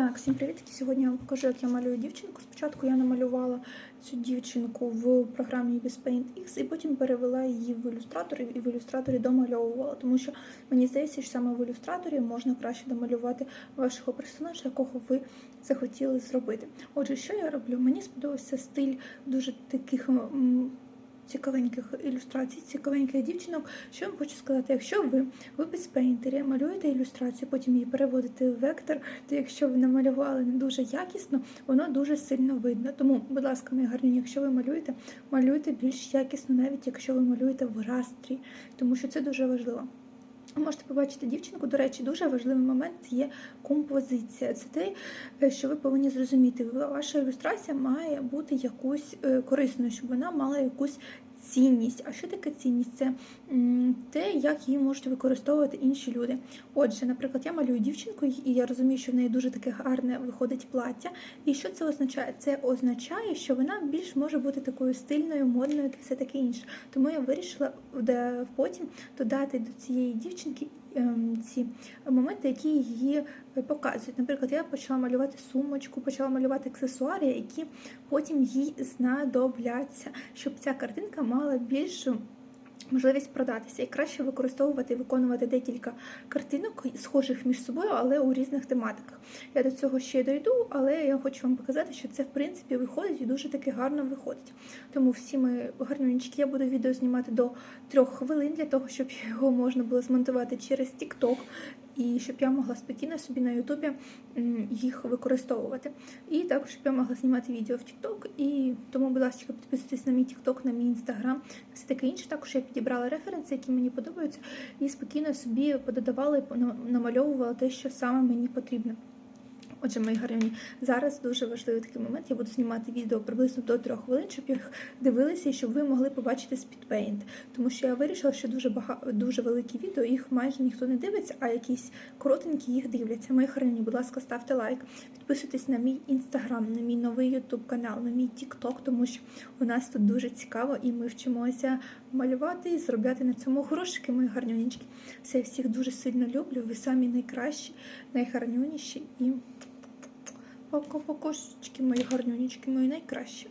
Так, всім привітки. Сьогодні я вам покажу, як я малюю дівчинку. Спочатку я намалювала цю дівчинку в програмі Ibis Paint X і потім перевела її в ілюстратор і в ілюстраторі домальовувала, тому що мені здається, що саме в ілюстраторі можна краще домалювати вашого персонажа, якого ви захотіли зробити. Отже, що я роблю? Мені сподобався стиль дуже таких. Цікавеньких ілюстрацій, цікавеньких дівчинок. Що я вам хочу сказати, якщо ви в пейнтері малюєте ілюстрацію, потім її переводите в вектор, то якщо ви намалювали не дуже якісно, воно дуже сильно видно. Тому, будь ласка, мої гарні, якщо ви малюєте, малюйте більш якісно, навіть якщо ви малюєте в растрі, тому що це дуже важливо. Можете побачити дівчинку. До речі, дуже важливий момент є композиція. Це те, е, що ви повинні зрозуміти. Ваша ілюстрація має бути якусь е, корисною, щоб вона мала якусь цінність. А що таке цінність? Це те, як її можуть використовувати інші люди. Отже, наприклад, я малюю дівчинку, і я розумію, що в неї дуже таке гарне виходить плаття. І що це означає? Це означає, що вона більш може бути такою стильною, модною та все таке інше. Тому я вирішила потім додати до цієї дівчинки ці моменти, які її показують. Наприклад, я почала малювати сумочку, почала малювати аксесуари, які потім їй знадобляться, щоб ця картинка мала більшу. Можливість продатися і краще використовувати і виконувати декілька картинок, схожих між собою, але у різних тематиках. Я до цього ще дойду, але я хочу вам показати, що це в принципі виходить і дуже таки гарно виходить. Тому всі ми гарнючки, я буду відео знімати до трьох хвилин для того, щоб його можна було змонтувати через TikTok і щоб я могла спокійно собі на Ютубі їх використовувати. І також щоб я могла знімати відео в TikTok. І тому, будь ласка, підписуйтесь на мій TikTok, на мій Instagram, все таке інше. Також я підібрала референси, які мені подобаються, і спокійно собі пододавала і намальовувала те, що саме мені потрібно. Отже, мої гарні, зараз дуже важливий такий момент. Я буду знімати відео приблизно до трьох хвилин, щоб їх дивилися і щоб ви могли побачити Speedpaint. Тому що я вирішила, що дуже багато дуже великі відео, їх майже ніхто не дивиться, а якісь коротенькі їх дивляться. Мої гарні, будь ласка, ставте лайк, підписуйтесь на мій інстаграм, на мій новий ютуб канал, на мій тікток, тому що у нас тут дуже цікаво і ми вчимося малювати і заробляти на цьому грошики, мої гарнюнічки. Все, я всіх дуже сильно люблю. Ви самі найкращі, найгарнюніші і. Пока-покошечки, мої гарнюнічки, мої найкращі.